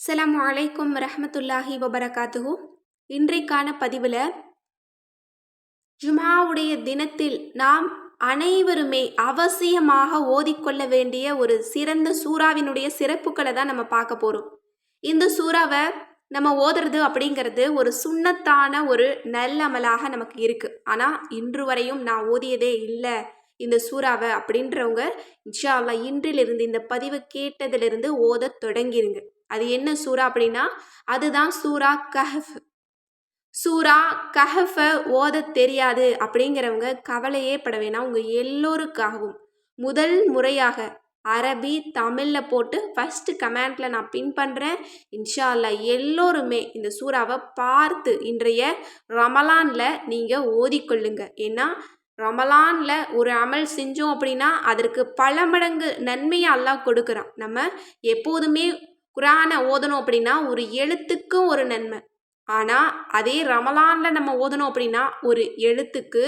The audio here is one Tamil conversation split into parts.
அஸ்லாம் அலைக்கும் ரஹமத்துல்லாஹி வபரகாத்துஹூ. இன்றைக்கான பதிவில் ஜுமாவுடைய தினத்தில் நாம் அனைவருமே அவசியமாக ஓதிக்கொள்ள வேண்டிய ஒரு சிறந்த சூறாவினுடைய சிறப்புகளை தான் நம்ம பார்க்க போகிறோம் இந்த சூறாவை நம்ம ஓதுறது அப்படிங்கிறது ஒரு சுண்ணத்தான ஒரு நல்லமலாக நமக்கு இருக்குது ஆனால் இன்று வரையும் நான் ஓதியதே இல்லை இந்த சூறாவை அப்படின்றவங்க. இன்ஷா இன்றிலிருந்து இந்த பதிவு கேட்டதிலிருந்து ஓதத் தொடங்கிருங்க. அது என்ன சூறா அப்படின்னா அதுதான் சூரா கஹஃப். சூரா கஹஃப ஓதத் தெரியாது அப்படிங்கிறவங்க கவலையே பட வேணாம். உங்கள் எல்லோருக்காகவும். முதல் முறையாக அரபி தமிழில் போட்டு ஃபஸ்ட்டு கமெண்டில் நான் பின் பண்ணுறேன் இன்ஷா அல்லாஹ் எல்லோருமே இந்த சூறாவை பார்த்து இன்றைய ரமலானில் நீங்கள் ஓதிக்கொள்ளுங்க. ஏன்னா ரமலானில் ஒரு அமல் செஞ்சோம் அப்படின்னா அதற்கு பல மடங்கு நன்மையை அல்லாஹ் கொடுக்குறான். நம்ம எப்போதுமே குரானை ஓதணும் அப்படின்னா ஒரு எழுத்துக்கும் ஒரு நன்மை. ஆனால் அதே ரமலானில் நம்ம ஓதணும் அப்படின்னா ஒரு எழுத்துக்கு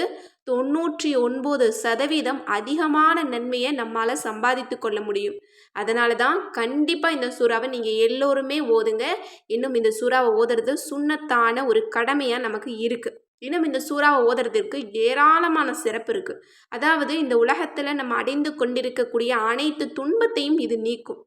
தொண்ணூற்றி ஒன்பது சதவீதம் அதிகமான நன்மையை நம்மால் சம்பாதித்து கொள்ள முடியும். அதனால தான் கண்டிப்பாக இந்த சூறாவை நீங்கள் எல்லோருமே ஓதுங்க. இன்னும் இந்த சூறாவை ஓதுறது சுண்ணத்தான ஒரு கடமையாக நமக்கு இருக்குது இன்னும் இந்த சூறாவை ஓதுறதுக்கு ஏராளமான சிறப்பு இருக்குது அதாவது இந்த உலகத்தில் நம்ம அடைந்து கொண்டிருக்கக்கூடிய அனைத்து துன்பத்தையும் இது நீக்கும்.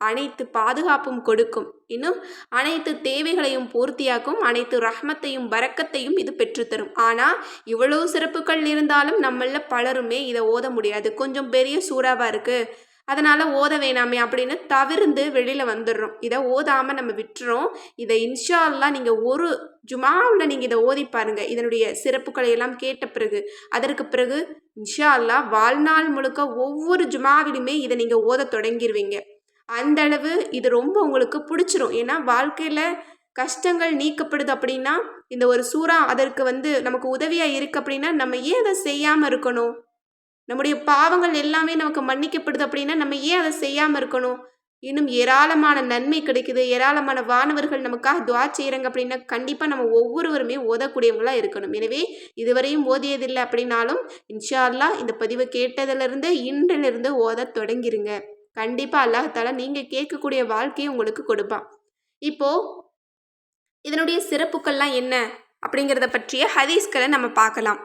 அனைத்து பாதுகாப்பும் கொடுக்கும். இன்னும் அனைத்து தேவைகளையும் பூர்த்தியாக்கும் அனைத்து ரஹ்மத்தையும் வரக்கத்தையும் இது பெற்றுத்தரும். ஆனால் இவ்வளவு சிறப்புகள் இருந்தாலும் நம்மள பலருமே இதை ஓத முடியாது. கொஞ்சம் பெரிய சூறாவாக இருக்குது அதனால் ஓத வேணாமே அப்படின்னு தவிர்ந்து வெளியில் வந்துடுறோம். இதை ஓதாமல் நம்ம விட்டுறோம். இதை இன்ஷா அல்லா நீங்கள் ஒரு ஜுமாவில் நீங்கள் இதை ஓதி பாருங்கள் இதனுடைய சிறப்புகளை எல்லாம் கேட்ட பிறகு அதற்கு பிறகு இன்ஷா அல்லா வாழ்நாள் முழுக்க ஒவ்வொரு ஜுமாவிலுமே இதை நீங்கள் ஓத தொடங்கிடுவீங்க அந்தளவு இது ரொம்ப உங்களுக்கு பிடிச்சிரும். ஏன்னா வாழ்க்கையில் கஷ்டங்கள் நீக்கப்படுது அப்படின்னா இந்த ஒரு சூறா அதற்கு வந்து நமக்கு உதவியாக இருக்குது அப்படின்னா நம்ம ஏன் அதை செய்யாமல் இருக்கணும்? நம்முடைய பாவங்கள் எல்லாமே நமக்கு மன்னிக்கப்படுது அப்படின்னா நம்ம ஏன் அதை செய்யாமல் இருக்கணும்? இன்னும் ஏராளமான நன்மை கிடைக்குது. ஏராளமான வானவர்கள் நமக்காக துவா செய்கிறாங்க அப்படின்னா கண்டிப்பாக நம்ம ஒவ்வொருவருமே ஓதக்கூடியவங்களாக இருக்கணும். எனவே இதுவரையும் ஓதியதில்லை அப்படின்னாலும் இன்ஷா அல்லா இந்த பதிவை கேட்டதிலிருந்து இன்றிலிருந்து ஓத தொடங்கிருங்க. கண்டிப்பாக அல்லாஹால நீங்கள் கேட்கக்கூடிய வாழ்க்கையை உங்களுக்கு கொடுப்பான். இப்போது இதனுடைய சிறப்புக்கள்லாம் என்ன? அப்படிங்கிறத பற்றிய ஹதீஸ்களை நம்ம பார்க்கலாம்.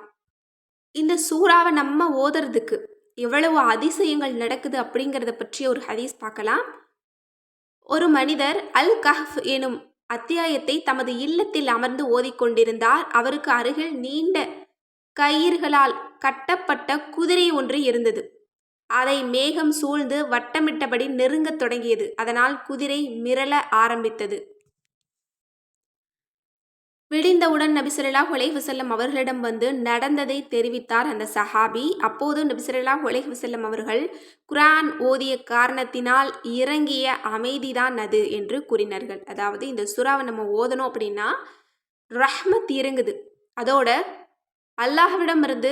இந்த சூறாவை நம்ம ஓதுறதுக்கு எவ்வளவு அதிசயங்கள் நடக்குது அப்படிங்கிறத பற்றிய ஒரு ஹதீஸ் பார்க்கலாம். ஒரு மனிதர் அல் கஹ் எனும் அத்தியாயத்தை தமது இல்லத்தில் அமர்ந்து ஓதிக்கொண்டிருந்தார். அவருக்கு அருகில் நீண்ட கயிர்களால் கட்டப்பட்ட குதிரை ஒன்று இருந்தது. அதை மேகம் சூழ்ந்து வட்டமிட்டபடி நெருங்கத் தொடங்கியது. அதனால் குதிரை மிரள ஆரம்பித்தது. விடிந்தவுடன் நபிசுல்லா ஹொலைஹ் வசல்லம் அவர்களிடம் வந்து நடந்ததை தெரிவித்தார் அந்த சஹாபி. அப்போது நபிசுல்லா ஹொலைஹ் வசல்லம் அவர்கள் குரான் ஓதிய காரணத்தினால் இறங்கிய அமைதிதான் அது என்று கூறினார்கள். அதாவது இந்த சுறாவை நம்ம ஓதணும் அப்படின்னா ரஹ்மத் இறங்குது. அதோட அல்லாஹ்விடமிருந்து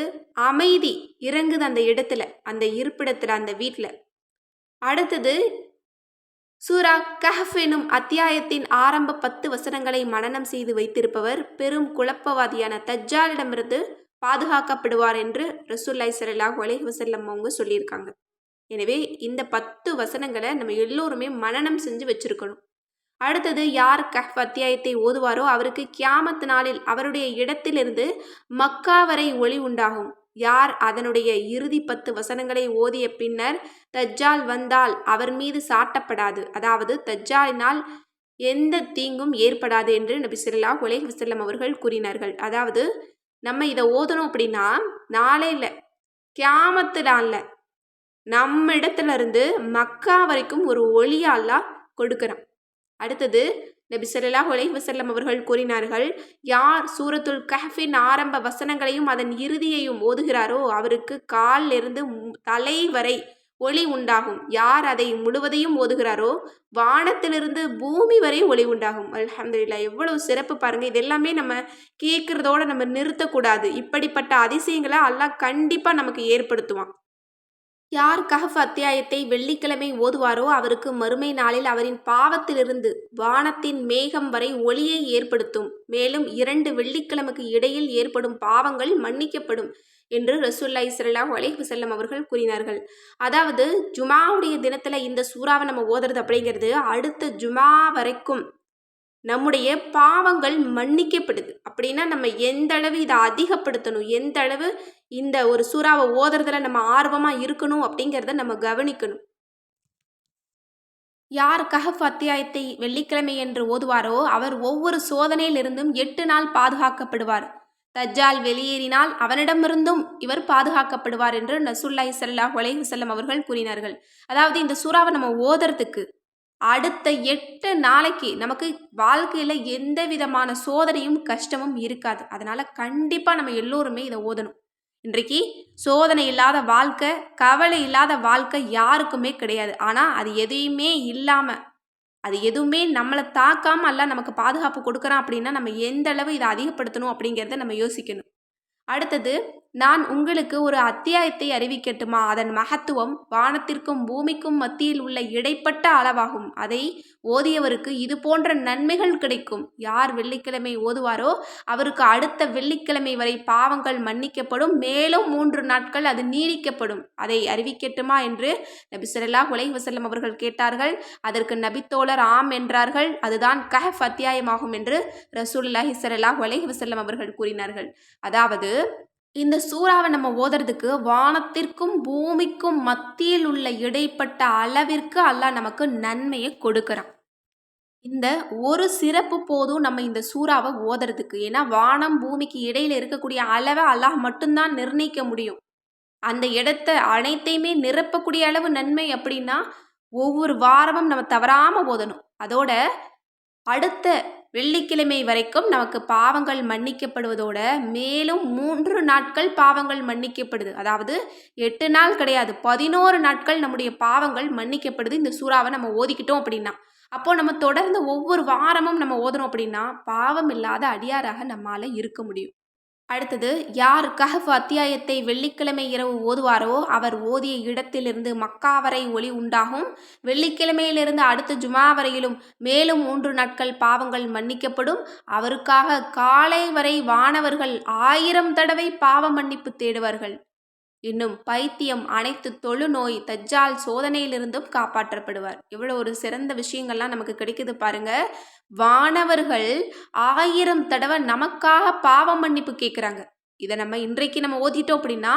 அமைதி இறங்குது அந்த இடத்துல அந்த இருப்பிடத்தில் அந்த வீட்டில் அடுத்தது சூரா கஹஃப் எனும் அத்தியாயத்தின் ஆரம்ப பத்து வசனங்களை மனனம் செய்து வைத்திருப்பவர் பெரும் குழப்பவாதியான தஜ்ஜாலிடமிருந்து பாதுகாக்கப்படுவார் என்று ரசூல்லாய் சல்லாஹ் அலேஹ் வசல்லம் அவங்க சொல்லியிருக்காங்க. எனவே இந்த பத்து வசனங்களை நம்ம எல்லோருமே மனனம் செஞ்சு வச்சுருக்கணும். அடுத்தது யார் கஹ் அத்தியாயத்தை ஓதுவாரோ அவருக்கு கியாமத் நாளில் அவருடைய இடத்திலிருந்து மக்கா வரை ஒளி உண்டாகும். யார் அதனுடைய இறுதி பத்து வசனங்களை ஓதிய பின்னர் தஜ்ஜால் வந்தால் அவர் மீது சாட்டப்படாது. அதாவது தஜ்ஜாலினால் எந்த தீங்கும் ஏற்படாது என்று நபி சொல்லா உலக விசல்லம் அவர்கள் கூறினார்கள். அதாவது நம்ம இதை ஓதணும் அப்படின்னா நாளே இல்லை நம்ம இடத்துல இருந்து மக்கா வரைக்கும் ஒரு ஒளியாலா கொடுக்குறான் அடுத்தது நபி சொல்லா உலக வசல்லம் அவர்கள் கூறினார்கள் யார் சூரத்துல் கஹ்ஃபின் ஆரம்ப வசனங்களையும் அதன் இறுதியையும் ஓதுகிறாரோ அவருக்கு காலிலிருந்து தலை வரை ஒளி உண்டாகும். யார் அதை முழுவதையும் ஓதுகிறாரோ வானத்திலிருந்து பூமி வரை ஒளி உண்டாகும். அல்ஹம்துலில்லா எவ்வளவு சிறப்பு பாருங்க. இதெல்லாமே நம்ம கேட்குறதோட நம்ம நிறுத்தக்கூடாது. இப்படிப்பட்ட அதிசயங்களை அல்லாஹ் கண்டிப்பாக நமக்கு ஏற்படுத்துவான். யார் கஹஃப் அத்தியாயத்தை வெள்ளிக்கிழமை ஓதுவாரோ அவருக்கு மறுமை நாளில் அவரின் பாவத்திலிருந்து வானத்தின் மேகம் வரை ஒளியை ஏற்படுத்தும். மேலும் இரண்டு வெள்ளிக்கிழமைக்கு இடையில் ஏற்படும் பாவங்கள் மன்னிக்கப்படும் என்று ரசூல்லா ஸல்லல்லாஹு அலைஹி வஸல்லம் அவர்கள் கூறினார்கள். அதாவது ஜுமாவுடைய தினத்தில் இந்த சூறாவை நம்ம ஓதுறது அப்படிங்கிறது அடுத்த ஜுமா வரைக்கும் நம்முடைய பாவங்கள் மன்னிக்கப்படுது. அப்படின்னா நம்ம எந்த அளவு இதை அதிகப்படுத்தணும்? எந்த அளவு இந்த ஒரு சூறாவை ஓதுறதுல நம்ம ஆர்வமாக இருக்கணும் அப்படிங்கிறத நம்ம கவனிக்கணும். யார் கஹப் அத்தியாயத்தை வெள்ளிக்கிழமை என்று ஓதுவாரோ அவர் ஒவ்வொரு சோதனையிலிருந்தும் எட்டு நாள் பாதுகாக்கப்படுவார். தஜ்ஜால் வெளியேறினால் அவனிடமிருந்தும் இவர் பாதுகாக்கப்படுவார் என்று நசுல்லாய் சல்லாஹ் ஒலைஹுசல்லம் அவர்கள் கூறினார்கள். அதாவது இந்த சூறாவை நம்ம ஓதுறதுக்கு அடுத்த எட்டு நாளைக்கு நமக்கு வாழ்க்கையில் எந்த விதமான சோதனையும் கஷ்டமும் இருக்காது. அதனால் கண்டிப்பாக நம்ம எல்லோருமே இதை ஓதணும். இன்றைக்கு சோதனை இல்லாத வாழ்க்கை கவலை இல்லாத வாழ்க்கை யாருக்குமே கிடையாது. ஆனால் அது எதையுமே இல்லாமல் அது எதுவுமே நம்மளை தாக்காமல் அல்ல நமக்கு பாதுகாப்பு கொடுக்குறான் அப்படின்னா நம்ம எந்த அளவு இதை அதிகப்படுத்தணும் அப்படிங்கிறத நம்ம யோசிக்கணும். அடுத்தது நான் உங்களுக்கு ஒரு அத்தியாயத்தை அறிவிக்கட்டுமா? அதன் மகத்துவம் வானத்திற்கும் பூமிக்கும் மத்தியில் உள்ள இடைப்பட்ட அளவாகும். அதை ஓதியவருக்கு இது போன்ற நன்மைகள் கிடைக்கும். யார் வெள்ளிக்கிழமை ஓதுவாரோ அவருக்கு அடுத்த வெள்ளிக்கிழமை வரை பாவங்கள் மன்னிக்கப்படும். மேலும் மூன்று நாட்கள் அது நீடிக்கப்படும். அதை அறிவிக்கட்டுமா? என்று நபி ஸல்லல்லாஹு அலைஹி வஸல்லம் அவர்கள் கேட்டார்கள். அதற்கு நபித்தோழர் ஆம் என்றார்கள். அதுதான் கஹப் அத்தியாயமாகும் என்று ரசூலுல்லாஹி ஸல்லல்லாஹு அலைஹி வஸல்லம் அவர்கள் கூறினார்கள். அதாவது இந்த சூறாவை நம்ம ஓதுறதுக்கு வானத்திற்கும் பூமிக்கும் மத்தியில் உள்ள இடைப்பட்ட அளவிற்கு அல்லாஹ் நமக்கு நன்மையை கொடுக்குறான். இந்த ஒரு சிறப்பு போதும் நம்ம இந்த சூறாவை ஓதுறதுக்கு. ஏன்னா வானம் பூமிக்கு இடையில இருக்கக்கூடிய அளவை அல்லாஹ் மட்டும்தான் நிர்ணயிக்க முடியும். அந்த இடத்த அனைத்தையுமே நிரப்பக்கூடிய அளவு நன்மை அப்படின்னா ஒவ்வொரு வாரமும் நம்ம தவறாமல் ஓதணும். அதோட அடுத்த வெள்ளிக்கிழமை வரைக்கும் நமக்கு பாவங்கள் மன்னிக்கப்படுவதோட மேலும் மூன்று நாட்கள் பாவங்கள் மன்னிக்கப்படுது. அதாவது எட்டு நாள் கிடையாது பதினோரு நாட்கள் நம்முடைய பாவங்கள் மன்னிக்கப்படுது. இந்த சூறாவை நம்ம ஓதிக்கிட்டோம் அப்படின்னா. அப்போ நம்ம தொடர்ந்து ஒவ்வொரு வாரமும் நம்ம ஓதுனோம் அப்படின்னா பாவம் இல்லாத அடியாராக நம்மால இருக்க முடியும். அடுத்தது யார் கஹஃப் அத்தியாயத்தை வெள்ளிக்கிழமை இரவு ஓதுவாரோ அவர் ஓதிய இடத்திலிருந்து மக்கா வரை ஒளி உண்டாகும். வெள்ளிக்கிழமையிலிருந்து அடுத்த ஜுமா வரையிலும் மேலும் மூன்று நாட்கள் பாவங்கள் மன்னிக்கப்படும். அவருக்காக காலை வரை வானவர்கள் ஆயிரம் தடவை பாவ மன்னிப்பு தேடுவார்கள். இன்னும் பைத்தியம் அனைத்து தொழுநோய் தஜ்ஜால் சோதனையிலிருந்தும் காப்பாற்றப்படுவார். எவ்வளோ ஒரு சிறந்த விஷயங்கள்லாம் நமக்கு கிடைக்குது பாருங்க. வானவர்கள் ஆயிரம் தடவை நமக்காக பாவ மன்னிப்பு கேட்குறாங்க. இதை நம்ம இன்றைக்கு நம்ம ஓதிட்டோம் அப்படின்னா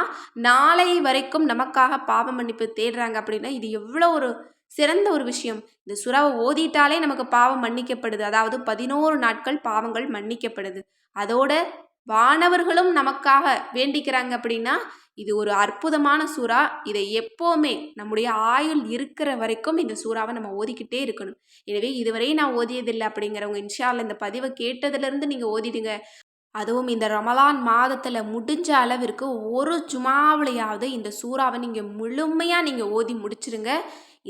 நாளை வரைக்கும் நமக்காக பாவ மன்னிப்பு தேடுறாங்க அப்படின்னா இது எவ்வளோ ஒரு சிறந்த ஒரு விஷயம். இந்த சுறாவை ஓதிட்டாலே நமக்கு பாவம் மன்னிக்கப்படுது. அதாவது பதினோரு நாட்கள் பாவங்கள் மன்னிக்கப்படுது. அதோட வானவர்களும் நமக்காக வேண்டிக்கிறாங்க அப்படின்னா இது ஒரு அற்புதமான சூறா. இதை எப்போவுமே நம்முடைய ஆயுள் இருக்கிற வரைக்கும் இந்த சூறாவை நம்ம ஓதிக்கிட்டே இருக்கணும். எனவே இதுவரை நான் ஓதியதில்லை அப்படிங்கிறவங்க இன்ஷால்ல இந்த பதிவை கேட்டதுலேருந்து நீங்கள் ஓதிடுங்க. அதுவும் இந்த ரமலான் மாதத்தில் முடிஞ்ச அளவிற்கு ஒரு ஜுமாவிலையாவது இந்த சூறாவை நீங்கள் முழுமையாக நீங்கள் ஓதி முடிச்சிருங்க.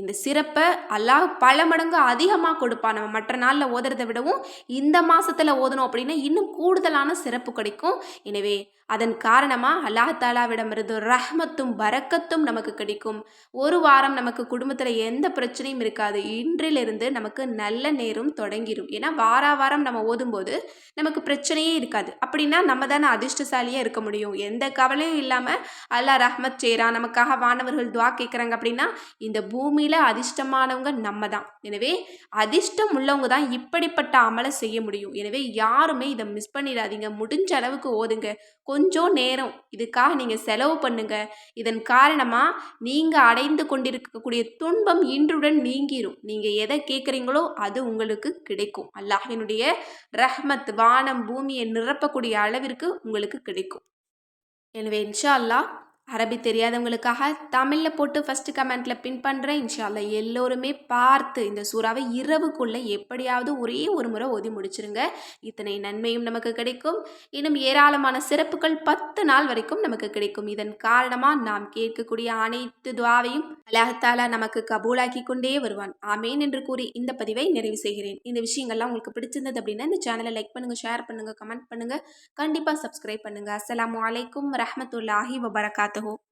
இந்த சிறப்பை அல்லாஹ் பல மடங்கு அதிகமாக கொடுப்பான். நம்ம மற்ற நாளில் ஓதுறதை விடவும் இந்த மாதத்தில் ஓதணும் அப்படின்னா இன்னும் கூடுதலான சிறப்பு கிடைக்கும். எனவே அதன் காரணமாக அல்லாஹாலாவிடமிருந்து ரஹ்மத்தும் பரக்கத்தும் நமக்கு கிடைக்கும். ஒரு வாரம் நமக்கு குடும்பத்தில் எந்த பிரச்சனையும் இருக்காது. இன்றிலிருந்து நமக்கு நல்ல நேரம் தொடங்கிடும் ஏன்னா வார வாரம் நம்ம ஓதும்போது நமக்கு பிரச்சனையே இருக்காது. அப்படின்னா நம்ம தானே அதிர்ஷ்டசாலியாக இருக்க முடியும். எந்த கவலையும் இல்லாமல் அல்லாஹ் ரஹ்மத் செய்கிறான் நமக்காக வானவர்கள் துவா கேட்குறாங்க அப்படின்னா இந்த பூமி பூமியில் அதிர்ஷ்டமானவங்க நம்ம தான் எனவே அதிர்ஷ்டம் உள்ளவங்க தான் இப்படிப்பட்ட அமலை செய்ய முடியும். எனவே யாருமே இதை மிஸ் பண்ணிடாதீங்க. முடிஞ்ச அளவுக்கு ஓதுங்க. கொஞ்சம் நேரம். இதுக்காக நீங்கள் செலவு பண்ணுங்க. இதன் காரணமாக நீங்கள் அடைந்து கொண்டிருக்கக்கூடிய துன்பம் இன்றுடன் நீங்கிரும். நீங்கள் எதை கேட்குறீங்களோ அது உங்களுக்கு கிடைக்கும். அல்லாஹினுடைய ரஹ்மத் வானம் பூமியை நிரப்பக்கூடிய அளவிற்கு உங்களுக்கு கிடைக்கும். எனவே இன்ஷா அல்லாஹ் அரபி தெரியாதவங்களுக்காக தமிழில் போட்டு ஃபஸ்ட்டு கமெண்ட்டில் பின் பண்ணுறேன் இன்ஷால்லா எல்லோருமே பார்த்து இந்த சூறாவை இரவுக்குள்ளே எப்படியாவது ஒரே ஒரு முறை ஓதி முடிச்சிருங்க. இத்தனை நன்மையும் நமக்கு கிடைக்கும். இன்னும் ஏராளமான சிறப்புகள் பத்து நாள் வரைக்கும் நமக்கு கிடைக்கும். இதன் காரணமாக நாம் கேட்கக்கூடிய அனைத்து துவாவையும் அலகத்தால நமக்கு கபூலாக்கி கொண்டே வருவான். ஆமேன் என்று கூறி இந்த பதிவை நிறைவு செய்கிறேன். இந்த விஷயங்கள்லாம் உங்களுக்கு பிடிச்சிருந்தது அப்படின்னா இந்த சேனலை லைக் பண்ணுங்கள் ஷேர் பண்ணுங்கள் கமெண்ட் பண்ணுங்கள் கண்டிப்பாக சப்ஸ்கிரைப் பண்ணுங்கள் அஸ்ஸலாமு வபரகாத். வரஹ்மத்துல்லாஹி வபரகாத்துஹு